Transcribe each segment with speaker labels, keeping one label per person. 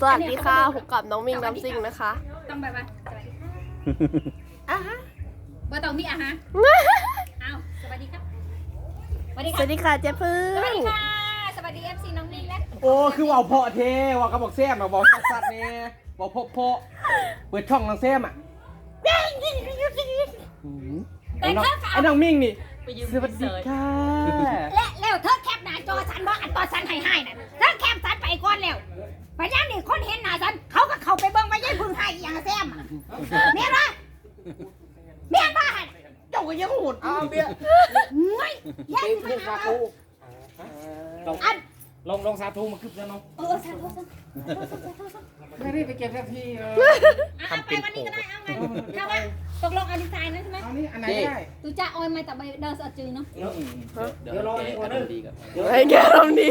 Speaker 1: สวัสดีค่ะพบกับน้องมิงน้ำซิงนะคะ
Speaker 2: ต้องแบบว่าสวัสดีค่ะ
Speaker 1: อะฮะ
Speaker 2: บ่ต้องมีอะฮะเอาสวัสดีครับสวัสดี
Speaker 1: ส
Speaker 2: ค่ะ
Speaker 1: วัสดีค่ะเจ๊พึ่
Speaker 2: สวัส
Speaker 1: ง
Speaker 2: ดีค่ะสวัสดีเอฟซีน้องนิ่งและ
Speaker 3: โอ้คือว่าเพาะเทว่ากระบอกแซมอะบอกสัตว์เนี่ยบอกเพาะเพาะเปิดช่องน้องแซมอะไอ้น้องไอ้น้องมิ่งนี่สวัสดีค่ะ
Speaker 2: และแล้วเธอแคปหน้าจอฉันว่าอันตอนฉันให้ให้น่ะเธอแคปฉันไปก่อนแล้ว ไปย่างนี่คนเห็นหน้าฉันเขาก็เข้าไปเบิ่งว่ายัยพึ่งให้อหย่างแซมอะเมียนปะเมียนปะหั่น
Speaker 3: เจ้าก็ยังหูดอ้าวเบี้ย
Speaker 2: เฮ้ยยั
Speaker 3: เป็
Speaker 2: ย
Speaker 3: นเพื่อนสาธุลง
Speaker 2: อัน
Speaker 3: ลงลงสาธุมาคึบแล้วเนาะ
Speaker 2: เออสาธุสาธุ
Speaker 3: ไม่ได้ไปเก็บสักทีเออ
Speaker 2: เอาไปวันนี้ก็ได้เอาไงถ้าว่าตกลงเอาดีไซน์นั้นใช่ไหม
Speaker 3: เอานี่อันไหนได้
Speaker 2: ตูจะเอาไม้แต่ใบเดินสะจือเนาะ
Speaker 3: เดี๋ยวรอนี่ก่อนเด้อ
Speaker 1: ไอ้แกทำดี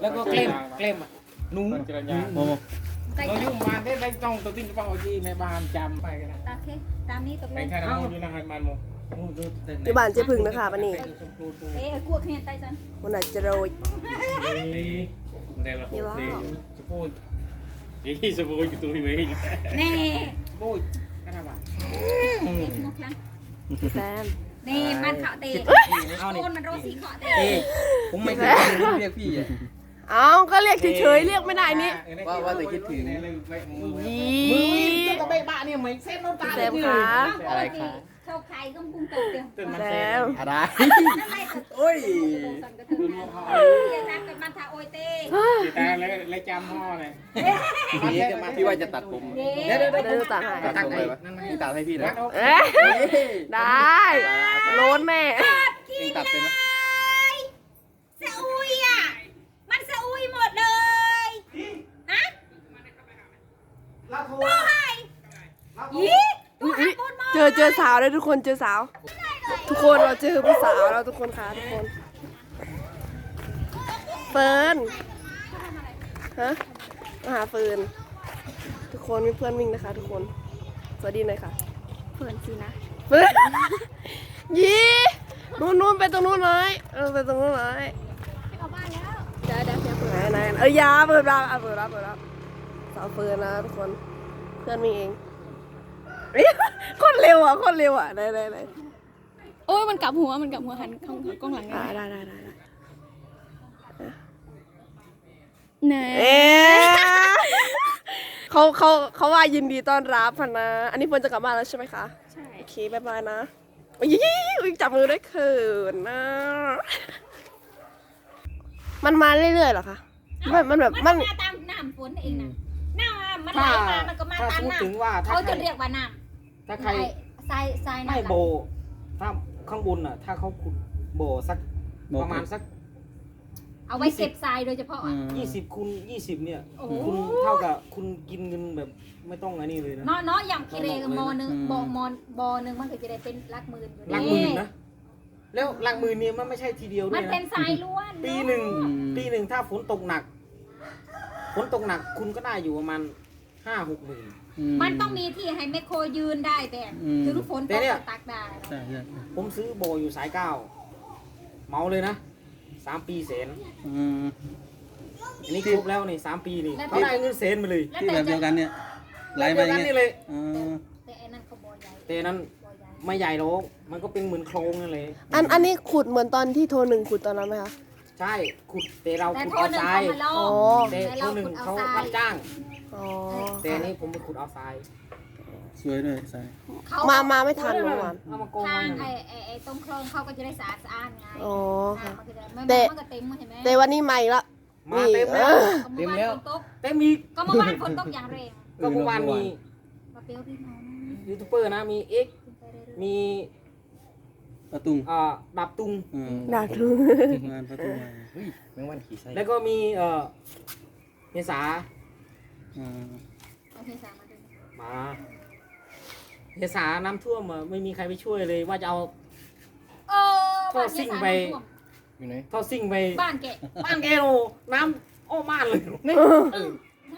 Speaker 3: แล้วก็เคลมเคลมอะหนู
Speaker 2: ไก่
Speaker 3: เรา
Speaker 2: จ้ะ
Speaker 3: ยุ่งมาได้ได้จ้องตัวติ้งจะฟังเอาจีแม่บ้านจำไปกันนะ
Speaker 2: โอเคตามนี้ตกล
Speaker 3: ไป
Speaker 2: ง
Speaker 3: แค่นั้นอยู่นะฮันมันโม
Speaker 1: ที่บ้านเจ๊พึ่งนะคะวันนี้
Speaker 2: เอ๊ะกลัวเครียดใจจัน
Speaker 1: วันไหนจะโรย
Speaker 4: Nella
Speaker 1: Io
Speaker 4: forte
Speaker 1: va.
Speaker 3: Suppose.
Speaker 4: Io sapevo che tu mi vedi.
Speaker 2: แน่
Speaker 3: โอ้ยก็ได้ป่ะ
Speaker 2: เอ๊ะทุกครั้ง
Speaker 1: พี่แซม
Speaker 2: นี่มันเขาเตะ
Speaker 3: เอานี่
Speaker 2: โอนมันโรสีเขาเตะ
Speaker 3: เอ้ผมไม่เคยเรียกพี่อะ
Speaker 1: เอ้าก็เรียกเฉยๆเรียกไม่ได้นี่
Speaker 3: ว่าว่าแต่คิดถึง
Speaker 1: ยี
Speaker 3: มือเจ้าก็ใบบ้าเนี่ยไม่เส้นน้ำตา
Speaker 1: แซมคะ
Speaker 3: อะไรคะ
Speaker 2: เข้าใครก็พุ่งตกเดียว
Speaker 3: ตื่นมา
Speaker 1: แซ
Speaker 3: แซ
Speaker 1: ม
Speaker 3: มอะไร
Speaker 2: นั่นไรก็
Speaker 3: โอ้ย
Speaker 2: เรียนรักกับมันทาโอยเต้
Speaker 3: แต่เลยเลยจำพ่อเลย
Speaker 5: พี่ว่าจะตัดผม
Speaker 2: เดี๋ยว
Speaker 3: เดี๋ยวเดี๋ยว
Speaker 1: เดี๋ยวตัดให้
Speaker 5: ตัดผมเลยวะพี่ตัดให้พี่นะ
Speaker 1: เอ๊ะได้โลนแม่
Speaker 5: เองตัดเป็นไหม
Speaker 2: สะอุยอะ มันสะอุยหมดเลยฮะตัวไห้ยี่ตัวไห้หมดหมด
Speaker 1: เจอเจอสาวเลยทุกคนเจอสาว ทุกคนเราเจอผู้สาวแล้วทุกคนค่ะทุกคนเฟิร์นฮะมาหาเฟิร์นทุกคนมีเพื่อนวิ่งนะคะ ทุกคน สวัสดีหน่อยค่ะ
Speaker 2: เพื่อนสินะ
Speaker 1: เฟิร์นยี่นู้นนู้นไปตรงนู้นหน่อยเออไปตรงนู้นหน่อย
Speaker 2: เข้าบ้านแล้วเดี๋ยวเดี๋ยวเดี๋ยว
Speaker 1: ไหนไหนเออยาเปิดรับอะเปิดรับเปิดรับสาวเฟิร์นนะทุกคนเพื่อนมีเอง เอ้ยโคนเร็วอะโคนเร็วอะไหนไหนไหน
Speaker 6: โอ้ยมันกลับหัวมันกลับหัวหันข้างกล้องหลัง
Speaker 1: อ่า
Speaker 6: ได้
Speaker 1: ได้ได้ได้ได้
Speaker 6: ไหน
Speaker 1: เอ๊ะเขาเขาเขาว่ายินดีต้อนรับพันนะ อันนี้เฟิร์นจะกลับบ้านแล้วใช่ไหมคะ
Speaker 6: ใช่
Speaker 1: โอเคบายบายนะโอ้ยอุ๊ยจับมือได้เขินนะมันมาเรื่อยๆเหรอคะมันมันแบบ
Speaker 2: มั
Speaker 1: มันน
Speaker 2: มาตามน้ำฝนเองนะน้ำมันไหล
Speaker 3: ถ้า
Speaker 2: มามันก็มา
Speaker 3: ถ้า
Speaker 2: ตาม
Speaker 3: พูด
Speaker 2: น้
Speaker 3: ถึงว่าำถ้า
Speaker 2: เขา
Speaker 3: ใคร
Speaker 2: จะเรียกว่าน้
Speaker 3: ถ้าำใคร
Speaker 2: ทรายทราย
Speaker 3: ไม่
Speaker 2: น้ำ
Speaker 3: โบ ถ้าข้างบนอะ ถ้าเขาขุดโบสักประมาณสัก
Speaker 2: เอาไว้เก็บทรายโดยเฉพาะอะ
Speaker 3: ยี่สิบคูณยี่สิบเนี่ย
Speaker 2: โอ้โห
Speaker 3: คุณเท่ากับคุณกินเงินแบบไม่ต้องอันนี้เลยนะ
Speaker 2: เนาะเนาะอย่างกิเลสมอหนึ่งบอมอนบอหนึ่งมันก็จะได้เป็นหลักหมื่นอยู่
Speaker 3: หลักหมื่นนะ แล้วหลักหมื่นเนี่ยมันไม่ใช่ทีเดียวด้
Speaker 2: มั
Speaker 3: วนย
Speaker 2: เป็
Speaker 3: นะ
Speaker 2: นทรายล้วน
Speaker 3: ปีหนึ่งปีหนึ่งถ้าฝนตกหนัก ฝนตกหนักคุณก็ได้อยู่ประมาณ ห้าหกหมื่น
Speaker 2: มันต้องมีที่ให้แมคโครยืนได้แต่ถึงฝนต
Speaker 3: แต่
Speaker 2: ก
Speaker 3: เนี่ย
Speaker 2: ก็ตักได้
Speaker 5: ใช่ใช่
Speaker 3: ผมซื้อโบอยู่สายเก้าเหมาเลยนะสามปีเสน
Speaker 5: อืม
Speaker 3: อันนี้ครบแล้วนี่สามปีนี่เขาได้เงินเสนมาเลย
Speaker 2: แล้ว
Speaker 5: ที่
Speaker 2: แต่
Speaker 5: แบบเดี
Speaker 2: จะ
Speaker 5: ยวกันเนี่ยไล่
Speaker 3: เดี
Speaker 5: มา
Speaker 3: ยว
Speaker 5: อ
Speaker 3: กั
Speaker 5: ย่านงเงี้
Speaker 3: นี่
Speaker 5: ย
Speaker 3: เลย
Speaker 5: อ๋อ
Speaker 2: แต่อันนั้นเขาบอใหญ่
Speaker 3: แต่นั้น
Speaker 2: บอใหญ่
Speaker 3: ไม่ใหญ่หรอกมันก็เป็นเหมือนโครงนั่นเลย
Speaker 1: อันอันนี้ขุดเหมือนตอนที่โทรหนึ่งขุดตอนนั้นไหมคะ
Speaker 3: ใช่ขุดแต่เรา
Speaker 2: แต่
Speaker 3: ขุด
Speaker 2: โทษ
Speaker 3: เอา
Speaker 2: หนึ่ง
Speaker 3: ทราย
Speaker 2: เขามาลอ
Speaker 1: อ๋
Speaker 2: ก
Speaker 1: อ
Speaker 3: แต่
Speaker 2: แต่
Speaker 3: ค
Speaker 2: เรา
Speaker 3: นหนึ่ง
Speaker 2: ขุดเอา
Speaker 3: เขา
Speaker 2: ทราย
Speaker 3: รับจ้าง
Speaker 1: อ๋อ
Speaker 3: แต่อันนี้ผมไปขุดเอาทราย
Speaker 5: สวยด้วยใส่
Speaker 2: เขา
Speaker 1: มามาไม่ทันเมื่อวาน
Speaker 3: เอามาโกง
Speaker 2: ทาง
Speaker 3: มัน
Speaker 2: ไอ้ไอ้ไอ้ตรงคลองเขาก็จะได้สะอาดสะอาดไง
Speaker 1: อ๋อค่ะ
Speaker 2: น้ำมันก็จะไม่
Speaker 1: แต่
Speaker 2: มันก็เต็มเห็นไหม
Speaker 1: แต่วันนี้ใหม่ละ
Speaker 3: มาเต็มแล้ว
Speaker 1: เออ
Speaker 3: เต็มแล้ว
Speaker 2: ก็
Speaker 3: เต็มอีก
Speaker 2: เมื่อวานฝนตกอย่างแรง
Speaker 3: ก็เมื่อวานมี
Speaker 2: มาเปรี้ยวพี่น้อง
Speaker 3: ยูทูบเบอร์นะมีเอ็ก
Speaker 2: ขึ้นไปเรื่อย
Speaker 3: มี
Speaker 5: ประตุง
Speaker 3: เอ่อดับตุง
Speaker 5: อืม
Speaker 1: ด่าทุ
Speaker 5: งานประตุงมาเฮ้ย
Speaker 4: แมงวันขี่ไส้
Speaker 3: แล้วก็มีเอ่อเมษา
Speaker 5: อ่า
Speaker 2: ๆโอเคสามมาดู
Speaker 3: มาเมษาน้ำท่วมอะไม่มีใครไปช่วยเลยว่าจะเอา
Speaker 2: เออ
Speaker 3: ท่อซิ่งไป
Speaker 4: อยู่ไหน
Speaker 3: ท่อซิ่งไป
Speaker 2: บ้านแกะ
Speaker 3: บ้านแกโนน้ำอ้อบ้านเลยนี่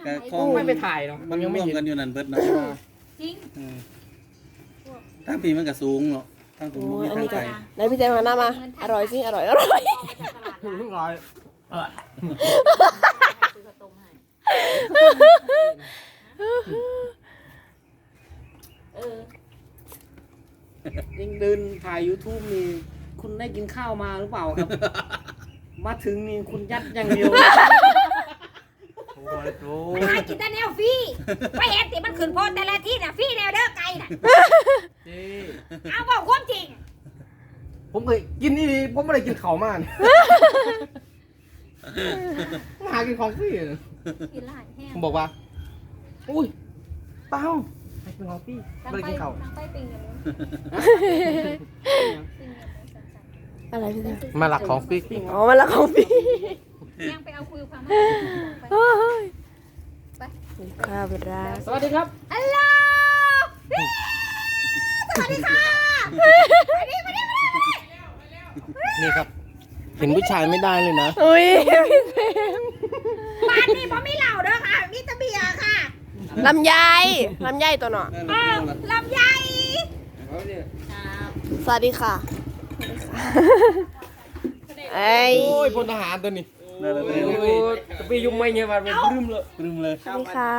Speaker 5: แต่คลอง
Speaker 3: ไม่ไปถ่ายเนาะ
Speaker 5: มันร่วมกันอยู่นั่นเบิดนะ
Speaker 2: จริง
Speaker 5: อืมทั้งปีมันก็สูงเนาะทั้งตรง
Speaker 1: โอ้
Speaker 5: นี้
Speaker 1: ยอัน
Speaker 5: ทั้
Speaker 1: นี้
Speaker 5: ง
Speaker 1: ก็
Speaker 5: ไกล
Speaker 1: ไหนพี่แจงมาหน้ามา อร่อยสิ อร่อย อร่อย
Speaker 3: ถึงร้อย
Speaker 2: เออยังเดิน
Speaker 3: ถ่าย YouTube นี่คุณได้กินข้าวมาหรือเปล่าครับ มาถึงนี่คุณยัดอย่างเดียว
Speaker 5: โอ้ยโอ้า
Speaker 2: กินแต่แนวฟรีไปเห็นสิมันขึ้นโพสแต่ละที่น่ะฟรีแนวเด้อไก่น่ะ
Speaker 4: เจ๊
Speaker 2: เอาบอกความจริง
Speaker 4: ผมเคยกินนี่ดีผมไม่ได้กินเขามาก มาหากินของฟรีเกิ
Speaker 2: นหลายแห้ง
Speaker 4: ผมบอกว่า อุ้ยเปล่าให้กินของฟรีไม่ได้กินข้าว
Speaker 2: ตั้งไปปิงอย่างนี้
Speaker 1: อะไรพี่แซม
Speaker 4: มาหลักของฟรี
Speaker 1: อ๋อมันละของพี่
Speaker 2: ยังไปเอาคุยความ
Speaker 1: เฮ้ยข้าวรัก
Speaker 3: สวัสดีครับ
Speaker 2: ฮัลโหลสวัสดีค่ะมาดิมาดิมาดิ
Speaker 4: นี่ครับ เห็นผู้ชายไม่ได้เลยนะ
Speaker 1: อุ้ยพี่แซม
Speaker 2: บ้านนี้ผมไม่เหล่าเด้อค่ะมีแตะเบียร์ค่ะ
Speaker 1: ลำไยลำไยตัวหนอ
Speaker 2: เออลำไย
Speaker 1: สวัสดีค่ะไอ้ย
Speaker 4: โอ้ยพลทหารตัวนี้
Speaker 5: นั่นแหละ
Speaker 4: โอ้ยตะปียุ่งไม่เงี้ยมันเป็นปลื้มเลย
Speaker 5: ปรึมเลย
Speaker 1: สวัสดีค่ะ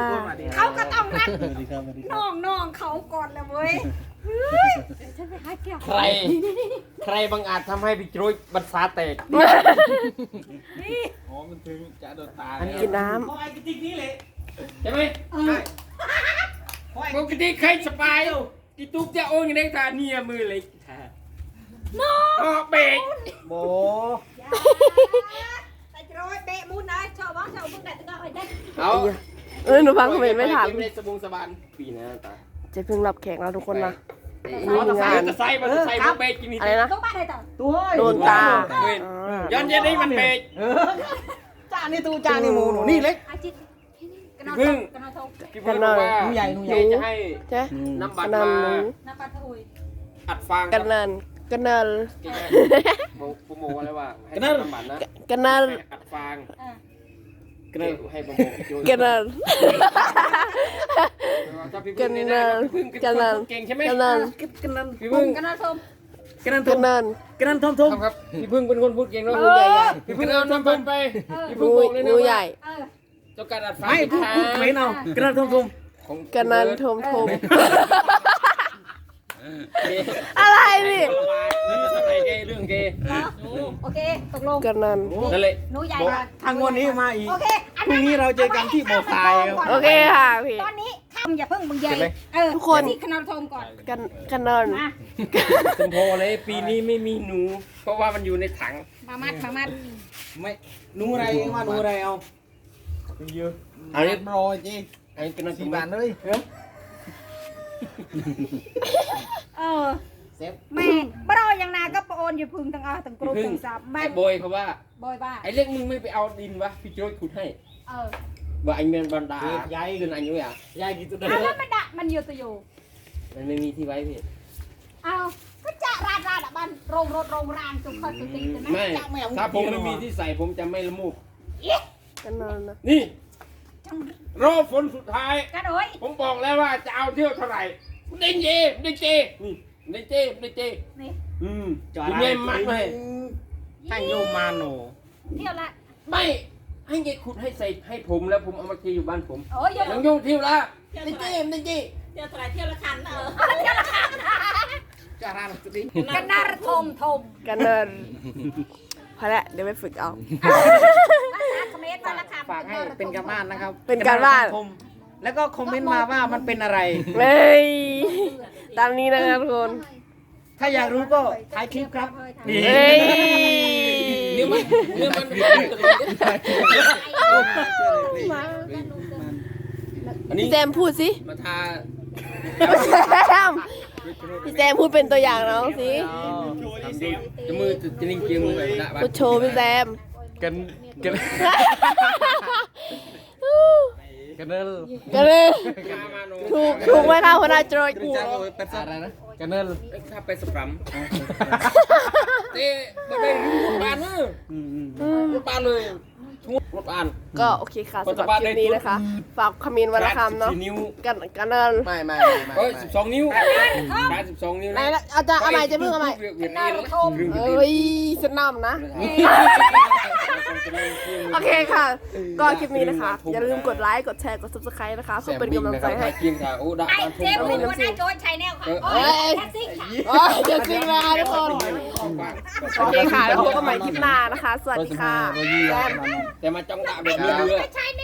Speaker 2: เขาก็ต้องรัก
Speaker 5: สวัสดีครับสวัสดีค
Speaker 2: น้
Speaker 5: รับ
Speaker 2: องน้องเขาก่อนเลยเว้ยเฮ้ยเดี๋ยวฉันไปหาเกี่ยว
Speaker 3: ใคร ใครบังอาจทำให้พี่โจยบัตรฟ้าแตก
Speaker 2: นี่
Speaker 4: อ๋อมันถึงจะโดนตา
Speaker 1: กินน้
Speaker 3: พ อไอ้กระติกนี้เลย
Speaker 4: ใช่ไหม
Speaker 3: พอไอ้
Speaker 4: ปกติใครสบายกีตุ๊กจะโอ้ยเด็กตาเนี่ยมือเล็ก
Speaker 2: น้อง
Speaker 4: ออกเบรก
Speaker 3: โบ
Speaker 2: แต่จะโรยเบะมูนนะชอบบ้างชอบมึงแต่ต้องเอาได้
Speaker 4: เอาำ
Speaker 1: เออหนูฟังคอมเมนต์ไม่ทัน
Speaker 4: ในสบงสบานปีนะตา
Speaker 1: เจะเพิ่งรับแขกแล้วทุกคนนะ
Speaker 4: เอาตะไคร้ตะไคร้มาตะไคร้มาเบรกกินนี่
Speaker 1: อะไรนะ
Speaker 2: ต้องบ้านไหนต่อ
Speaker 3: ตัวเฮ้ย
Speaker 1: โดนตา
Speaker 4: เว้ย
Speaker 1: อ๋อ
Speaker 4: ย้อนเย็นให้มันเบรก
Speaker 3: เออจ้านี่ตูจ้านี่หมูหนูนี่เล็ก
Speaker 2: อาจิตกระ นอน
Speaker 4: พึ่ง
Speaker 2: กระนอนทง
Speaker 4: พี่เพื่อนบอกว่า
Speaker 3: หนูใหญ่หนูใหญ่
Speaker 4: จะให้
Speaker 1: ใช่
Speaker 4: น้ำบัตร
Speaker 1: กันนั
Speaker 4: มาน
Speaker 1: หนู
Speaker 2: น้ำปลาทะอุย
Speaker 4: อัดฟาง
Speaker 1: กันนันกันนัน
Speaker 4: ผมผมบอกไว้ว่าให้น้ำบัตรนะ
Speaker 1: กันนัน
Speaker 4: ให้อัดฟาง
Speaker 2: เออ
Speaker 4: ก็เลยให้ผมบอกโยน
Speaker 1: กันนัน
Speaker 4: ถ้าพี่พึ่งเนี่ยนะพี่พึ่ง
Speaker 1: กันนัน
Speaker 4: เก่งใช่ไหม
Speaker 1: กันนัน
Speaker 3: กันนัน
Speaker 4: พี่พึ่ง
Speaker 2: กระนอนทง
Speaker 3: กันนันท
Speaker 1: กัน
Speaker 3: ม
Speaker 1: นัน
Speaker 3: กันนันทมทม
Speaker 4: ครับพี่พึ่งเป็นคนพูดเก่งเนาะ
Speaker 1: งูใหญ่ใหญ่
Speaker 4: พี่พึ่งเอาน้ำพึ่งไป
Speaker 2: เออ
Speaker 4: พี่
Speaker 1: ๆ
Speaker 4: พึ่ง
Speaker 1: งู
Speaker 4: บอกเลยนะ
Speaker 1: งู
Speaker 4: ว่า
Speaker 1: ใหญ่
Speaker 2: เออ
Speaker 4: เจ้าการอัดฟาง
Speaker 3: ไม่พูดพูดไม่เอากันนันทมทม
Speaker 4: ของ
Speaker 1: กันนันทมทม
Speaker 4: นี่
Speaker 1: อะไรนี่
Speaker 4: นี่ทำไมเกย์เรื่องเกย์
Speaker 2: เหรอโอเค ตกลง
Speaker 1: กันนัน
Speaker 4: นั่นแหละ
Speaker 2: หนูใหญ่ก่อน
Speaker 3: ทางวันนี้มาอีก
Speaker 2: โอเคอั
Speaker 3: พรุ่งนี้เราเจอกันที่บ่อทรายครับ
Speaker 1: โอเคค่ะพี่
Speaker 2: ตอนนี้คำอย่าเพิ่งมึงใหญ่เออ
Speaker 1: ทุกคน
Speaker 2: ที่กระนอนทงก่อน
Speaker 1: กันกันนัน
Speaker 2: มา
Speaker 4: สมโพเลยปีนี้ไม่มีหนู เพราะว่ามันอยู่ในถัง
Speaker 2: มามัดมามัด
Speaker 3: ไม่ หนูอะไรว่าหนูอะไรเอา
Speaker 4: เยอะ
Speaker 5: อันนี้รอยจี
Speaker 4: อันนี้เป็นนัก
Speaker 5: สี่บาทเลย
Speaker 2: เออ
Speaker 3: เซฟ
Speaker 2: แม่บ่รอยังนาก็โอนอยู่พึ่งทั้งอาทั้งกรุ๊ปทั้งซับแม่
Speaker 4: ไอ้โบยเขาว่า
Speaker 2: บอยบ้า
Speaker 4: ไอ้เรื่องมึงไม่ไปเอาดินวะพี่โจ้ยขุดให้
Speaker 2: เออ
Speaker 4: ว่าไอ้เมียนบันดาย้าย ขึ้นอันนี้อะ
Speaker 3: ยายกี่ตัว
Speaker 2: เอาแล้วมันดะมันอยู่ตัวอยู่
Speaker 4: มันไม่มีที่ไว้พี่
Speaker 2: เอาก็จะราดราดอะบ้านโรงรถโรงรางจุกคอยสุดตีกันนะ
Speaker 4: ไม่ถ้าผมไม่มีที่ใส่ผมจะไม่ละมุด
Speaker 1: กันนันนะ
Speaker 4: นี่ รอฝนสุดท้าย
Speaker 2: กระโดย
Speaker 4: ผมบอกแล้วว่าจะเอาเที่ยวเท่าไหร่ได้เจได้เจนี่ได้เจได้เจ
Speaker 2: นี่
Speaker 4: อืม
Speaker 3: จอด
Speaker 4: พี่เมียนมันเลย
Speaker 3: ตั้งโยมมาโน
Speaker 2: เที่ยวละ
Speaker 4: ไม่ให้ยายขุดให้ใส่ให้ผมแล้วผมเอามาเทอยู่บ้านผม
Speaker 2: โอ้ย
Speaker 4: ยังยุ่งเที่ยวละได้เจได้เจ
Speaker 2: เที่ยวละคันเที่ยวละคัน
Speaker 3: จะรานสุดนี้
Speaker 2: กันนาทมทม
Speaker 1: กันนันพอแล้วเดี๋ยวไปฝึกเอา
Speaker 3: ฝากให้เป็นการบ้านนะครับ
Speaker 1: เป็นการบ้าน
Speaker 3: ชมแล้วก็คอมเมนต์มาว่ามันเป็นอะไร
Speaker 1: เฮ้ยตามนี้นะครับทุกคน
Speaker 3: ถ้าอยากรู้ก็ถ่ายคลิปครับนี่
Speaker 1: เฮ้ย
Speaker 4: เดี๋ยวมันเดี๋ยวมันอันนี้
Speaker 1: พี่แซมพูดสิ
Speaker 4: มาทา
Speaker 1: พี่แซมพี่แซมพูดเป็นตัวอย่างน้องสิ
Speaker 4: ทำดีจะมือจะนิ่งเกียงมือแบบละ
Speaker 1: พูดโชว์พี่แซม
Speaker 4: กัน กันกันเนล
Speaker 1: กันเลย
Speaker 4: กามาโน
Speaker 1: ถูกถูกไหมคะหัวหน้าโจย
Speaker 5: จ้าไปเป็นสัตว์
Speaker 4: อะไรนะกันเนลถ้าไปสปรัมเต้ไม่ได้รู้รถบานเนอะ
Speaker 5: อืมอืม
Speaker 1: อืม
Speaker 4: รถบานเลยทุบรถบาน
Speaker 1: ก็โอเคค่ะสำหรับคลิปนี้นะคะ ฝากคอมเมนต์วันละคำเนาะ
Speaker 4: สิบสี่นิ้ว
Speaker 1: กันกันเลย
Speaker 5: ไม่ไม่ไม่ไม่
Speaker 4: เอ้ยสิบสองนิ้วได้สิบสองนิ้ว
Speaker 1: ไหนละอาจารย์เอาใหม่จะเพิ่งเอาใหม่
Speaker 4: เวียนเวียนเอง
Speaker 1: เอ้ยสนามนะ
Speaker 4: เโอ
Speaker 1: เคค่ะ ก็คลิปนี้นะคะ อย่าลืมกดไลค์ กดแชร์ กด subscribe นะคะเพื่อเป็นกำลังใจให้
Speaker 4: เพียงค่ะโอ้ด่า
Speaker 2: ไอ้
Speaker 4: การ
Speaker 2: เจ๊
Speaker 4: ทุ่ม
Speaker 2: บุญวันนาโจนชัยแนวค่ะโอ้ยแท็กซี่ค่ะ
Speaker 1: โอ้ยเดี๋ยวจริงนะทุกคนโอเคค่ะแล้วพบกันใหม่คลิปหน้านะคะ สวัสดีค่ะแซม
Speaker 4: แต่มาจ้องด่าแบบเรือ
Speaker 2: ใช่แน